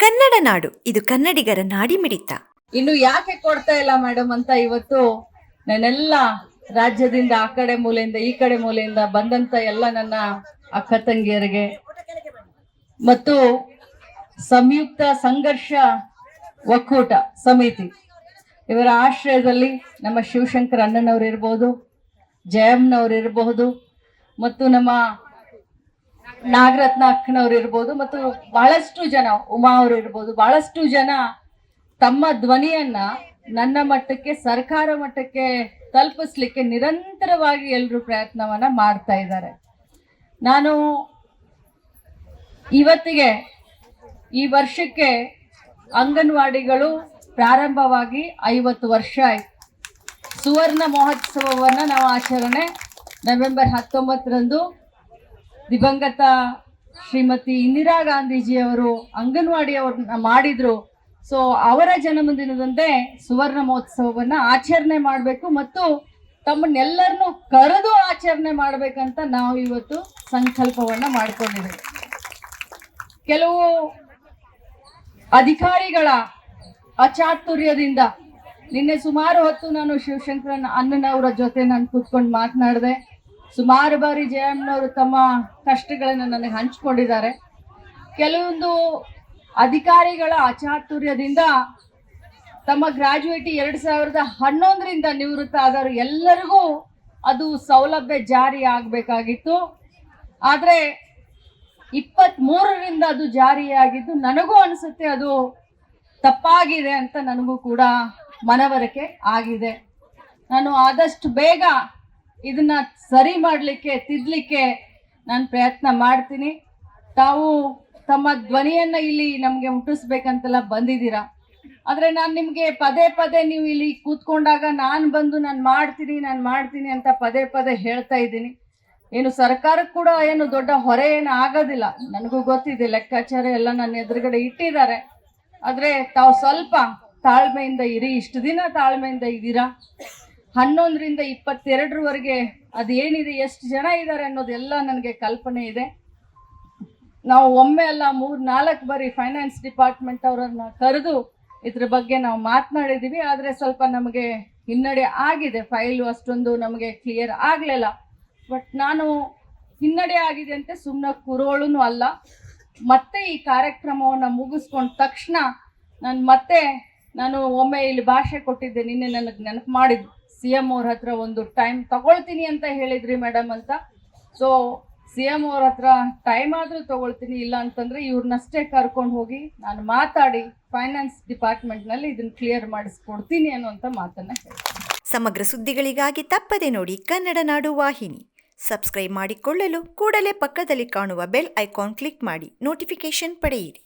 ಕನ್ನಡ ನಾಡು. ಇದು ಕನ್ನಡಿಗರ ನಾಡಿ ಮಿಡಿತ ಇನ್ನು ಯಾಕೆ ಕೊಡ್ತಾ ಇಲ್ಲ ಮೇಡಮ್ ಅಂತ ಇವತ್ತು ನನ್ನೆಲ್ಲ ರಾಜ್ಯದಿಂದ ಆ ಕಡೆ ಮೂಲೆಯಿಂದ, ಈ ಕಡೆ ಮೂಲೆಯಿಂದ ಬಂದಂತ ಎಲ್ಲ ನನ್ನ ಅಕ್ಕ ತಂಗಿಯರಿಗೆ ಮತ್ತು ಸಂಯುಕ್ತ ಸಂಘರ್ಷ ಒಕ್ಕೂಟ ಸಮಿತಿ. ಇವರ ಆಶ್ರಯದಲ್ಲಿ ನಮ್ಮ ಶಿವಶಂಕರ್ ಅಣ್ಣನವ್ರು ಇರ್ಬೋದು ಜಯಮ್ನವ್ರು ಇರಬಹುದು ಮತ್ತು ನಮ್ಮ ನಾಗರತ್ನ ಅಕ್ಕನವ್ರು ಇರ್ಬೋದು ಮತ್ತು ಬಹಳಷ್ಟು ಜನ, ಉಮಾ ಅವರು ಇರ್ಬೋದು, ಬಹಳಷ್ಟು ಜನ ತಮ್ಮ ಧ್ವನಿಯನ್ನ ನನ್ನ ಮಟ್ಟಕ್ಕೆ, ಸರ್ಕಾರ ಮಟ್ಟಕ್ಕೆ ತಲುಪಿಸ್ಲಿಕ್ಕೆ ನಿರಂತರವಾಗಿ ಎಲ್ಲರೂ ಪ್ರಯತ್ನವನ್ನ ಮಾಡ್ತಾ ಇದ್ದಾರೆ. ನಾನು ಇವತ್ತಿಗೆ ಈ ವರ್ಷಕ್ಕೆ ಅಂಗನವಾಡಿಗಳು ಪ್ರಾರಂಭವಾಗಿ ಐವತ್ತು ವರ್ಷ ಆಯ್ತು. ಸುವರ್ಣ ಮಹೋತ್ಸವವನ್ನು ನಾವು ಆಚರಣೆ ನವೆಂಬರ್ ಹತ್ತೊಂಬತ್ತರಂದು ದಿವಂಗತ ಶ್ರೀಮತಿ ಇಂದಿರಾ ಗಾಂಧೀಜಿಯವರು ಅಂಗನವಾಡಿಯವ್ರನ್ನ ಮಾಡಿದ್ರು. ಸೊ ಅವರ ಜನ್ಮದಿನದಂದೇ ಸುವರ್ಣ ಮಹೋತ್ಸವವನ್ನ ಆಚರಣೆ ಮಾಡಬೇಕು ಮತ್ತು ತಮ್ಮನ್ನೆಲ್ಲರನ್ನು ಕರೆದು ಆಚರಣೆ ಮಾಡ್ಬೇಕಂತ ನಾವು ಇವತ್ತು ಸಂಕಲ್ಪವನ್ನ ಮಾಡ್ಕೊಂಡಿದ್ದೀವಿ. ಕೆಲವು ಅಧಿಕಾರಿಗಳ ಅಚಾತುರ್ಯದಿಂದ ನಿನ್ನೆ ಸುಮಾರು ಹೊತ್ತು ನಾನು ಶಿವಶಂಕರನ್ ಅಣ್ಣನವರ ಜೊತೆ ನಾನು ಕೂತ್ಕೊಂಡು ಮಾತನಾಡಿದೆ. ಸುಮಾರು ಬಾರಿ ಜಯಮ್ಮನವರು ತಮ್ಮ ಕಷ್ಟಗಳನ್ನು ನನಗೆ ಹಂಚಿಕೊಂಡಿದ್ದಾರೆ. ಕೆಲವೊಂದು ಅಧಿಕಾರಿಗಳ ಅಚಾತುರ್ಯದಿಂದ ತಮ್ಮ ಗ್ರಾಜುಯೇಟಿ ಎರಡು ಸಾವಿರದ ಹನ್ನೊಂದರಿಂದ ನಿವೃತ್ತ ಆದವರು ಎಲ್ಲರಿಗೂ ಅದು ಸೌಲಭ್ಯ ಜಾರಿ ಆಗಬೇಕಾಗಿತ್ತು. ಆದರೆ ಇಪ್ಪತ್ತ್ ಮೂರರಿಂದ ಅದು ಜಾರಿಯಾಗಿದ್ದು ನನಗೂ ಅನಿಸುತ್ತೆ ಅದು ತಪ್ಪಾಗಿದೆ ಅಂತ ನನಗೂ ಕೂಡ ಮನವರಿಕೆ ಆಗಿದೆ. ನಾನು ಆದಷ್ಟು ಬೇಗ ಇದನ್ನ ಸರಿ ಮಾಡಲಿಕ್ಕೆ ತಿದ್ದಲಿಕ್ಕೆ ನಾನು ಪ್ರಯತ್ನ ಮಾಡ್ತೀನಿ. ತಾವು ತಮ್ಮ ಧ್ವನಿಯನ್ನ ಇಲ್ಲಿ ನಮಗೆ ಮುಟ್ಟಿಸ್ಬೇಕಂತೆಲ್ಲ ಬಂದಿದ್ದೀರಾ? ಆದರೆ ನಾನು ನಿಮಗೆ ಪದೇ ಪದೇ ನೀವು ಇಲ್ಲಿ ಕೂತ್ಕೊಂಡಾಗ ನಾನು ಬಂದು ನಾನು ಮಾಡ್ತೀನಿ ನಾನು ಮಾಡ್ತೀನಿ ಅಂತ ಪದೇ ಪದೇ ಹೇಳ್ತಾ ಇದ್ದೀನಿ. ಏನು ಸರ್ಕಾರಕ್ಕೆ ಕೂಡ ಏನು ದೊಡ್ಡ ಹೊರೆ ಏನು ಆಗೋದಿಲ್ಲ. ನನಗೂ ಗೊತ್ತಿದೆ, ಲೆಕ್ಕಾಚಾರ ಎಲ್ಲ ನನ್ನ ಎದುರುಗಡೆ ಇಟ್ಟಿದ್ದಾರೆ. ಆದರೆ ತಾವು ಸ್ವಲ್ಪ ತಾಳ್ಮೆಯಿಂದ ಇರಿ, ಇಷ್ಟು ದಿನ ತಾಳ್ಮೆಯಿಂದ ಇದ್ದೀರಾ? ಹನ್ನೊಂದರಿಂದ ಇಪ್ಪತ್ತೆರಡರವರೆಗೆ ಅದೇನಿದೆ, ಎಷ್ಟು ಜನ ಇದ್ದಾರೆ ಅನ್ನೋದೆಲ್ಲ ನನಗೆ ಕಲ್ಪನೆ ಇದೆ. ನಾವು ಒಮ್ಮೆ ಅಲ್ಲ ಮೂರು ನಾಲ್ಕು ಬಾರಿ ಫೈನಾನ್ಸ್ ಡಿಪಾರ್ಟ್ಮೆಂಟ್ ಅವರನ್ನು ಕರೆದು ಇದ್ರ ಬಗ್ಗೆ ನಾವು ಮಾತನಾಡಿದ್ದೀವಿ ಆದರೆ ಸ್ವಲ್ಪ ನಮಗೆ ಹಿನ್ನಡೆ ಆಗಿದೆ. ಫೈಲು ಅಷ್ಟೊಂದು ನಮಗೆ ಕ್ಲಿಯರ್ ಆಗಲಿಲ್ಲ. ಬಟ್ ನಾನು ಹಿನ್ನಡೆ ಆಗಿದೆ ಅಂತ ಸುಮ್ಮನೆ ಕುರೋಳೂ ಅಲ್ಲ. ಮತ್ತೆ ಈ ಕಾರ್ಯಕ್ರಮವನ್ನು ಮುಗಿಸ್ಕೊಂಡ ತಕ್ಷಣ ನಾನು ಮತ್ತೆ ನಾನು ಒಮ್ಮೆ ಇಲ್ಲಿ ಭಾಷೆ ಕೊಟ್ಟಿದ್ದೆ. ನಿನ್ನೆ ನನಗೆ ನೆನಪು ಮಾಡಿದ್ದು. ಸಿ ಎಂ ಅವ್ರ ಹತ್ರ ಒಂದು ಟೈಮ್ ತಗೊಳ್ತೀನಿ ಅಂತ ಹೇಳಿದ್ರಿ ಮೇಡಮ್ ಅಂತ. ಸೊ ಸಿ ಎಂ ಅವ್ರ ಹತ್ರ ಟೈಮ್ ಆದರೂ ತಗೊಳ್ತೀನಿ, ಇಲ್ಲ ಅಂತಂದರೆ ಇವ್ರನ್ನಷ್ಟೇ ಕರ್ಕೊಂಡು ಹೋಗಿ ನಾನು ಮಾತಾಡಿ ಫೈನಾನ್ಸ್ ಡಿಪಾರ್ಟ್ಮೆಂಟ್ನಲ್ಲಿ ಇದನ್ನು ಕ್ಲಿಯರ್ ಮಾಡಿಸ್ಕೊಡ್ತೀನಿ ಅನ್ನುವಂಥ ಮಾತನ್ನು ಹೇಳ್ತೀನಿ. ಸಮಗ್ರ ಸುದ್ದಿಗಳಿಗಾಗಿ ತಪ್ಪದೆ ನೋಡಿ ಕನ್ನಡ ನಾಡು ವಾಹಿನಿ. ಸಬ್ಸ್ಕ್ರೈಬ್ ಮಾಡಿಕೊಳ್ಳಲು ಕೂಡಲೇ ಪಕ್ಕದಲ್ಲಿ ಕಾಣುವ ಬೆಲ್ ಐಕಾನ್ ಕ್ಲಿಕ್ ಮಾಡಿ ನೋಟಿಫಿಕೇಶನ್ ಪಡೆಯಿರಿ.